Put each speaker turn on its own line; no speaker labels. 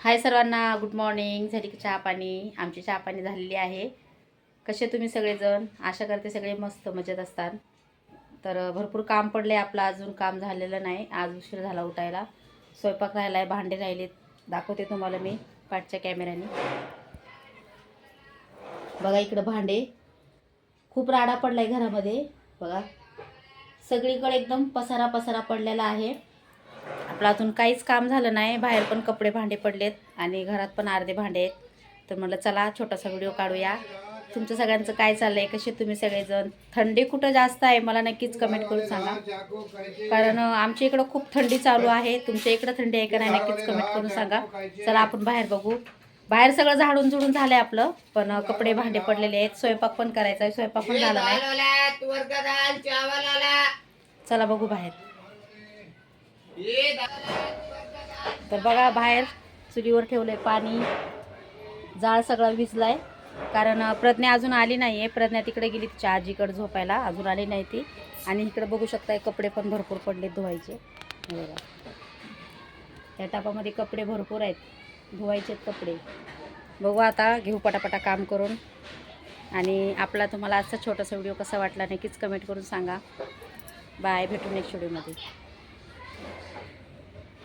हाय सर्वांना good morning झाली की चहा पाणी आमची चहापाणी झालेली आहे. कसे तुम्ही सगळेजण? आशा करते सगळे मस्त मजेत असतात. तर भरपूर काम पडले आपलं. अजून काम झालेलं नाही. आज उशीर झाला उठायला. स्वयंपाक राहिला आहे भांडे राहिलेत. दाखवते तुम्हाला मी पाठच्या कॅमेऱ्याने बघा इकडं भांडे. खूप राडा पडला आहे घरामध्ये. बघा. सगळीकडे एकदम पसारा पसारा पडलेला आहे. आपलं अजून काहीच काम झालं नाही. बाहेर पण कपडे भांडे पडलेत आणि घरात पण अर्धे भांडे आहेत. तर म्हटलं चला छोटासा व्हिडिओ काढूया. तुमचं सगळ्यांचं काय चाललंय? कसे तुम्ही सगळेजण? थंडी कुठं जास्त आहे? मला नक्कीच कमेंट करून सांगा. कारण आमच्या इकडं खूप थंडी चालू आहे. तुमच्या इकडं थंडी आहे का नाही? नक्कीच कमेंट करून सांगा. चला आपण बाहेर बघू. बाहेर सगळं झाडून झुडून झालंय आपलं. पण कपडे भांडे पडलेले आहेत. स्वयंपाक पण करायचा आहे. स्वयंपाक पण झाला नाही. चला बघू बाहेर. तर बघा बाहेर चुलीवर ठेवलंय पाणी. जाळ सगळा भिजलाय. कारण प्रज्ञा अजून आली नाही आहे प्रज्ञा तिकडे गेली तिच्या आजीकडे झोपायला. अजून आली नाही ती. आणि इकडे बघू शकताय कपडे पण भरपूर पडले धुवायचे. बघा. त्या टापामध्ये कपडे भरपूर आहेत. धुवायचे कपडे. बघू आता घेऊ पटापटा काम करून. आणि आपला तुम्हाला आजचा छोटासा व्हिडिओ कसा वाटला नक्कीच कमेंट करून सांगा. बाय भेटू नेक्स्ट व्हिडिओमध्ये.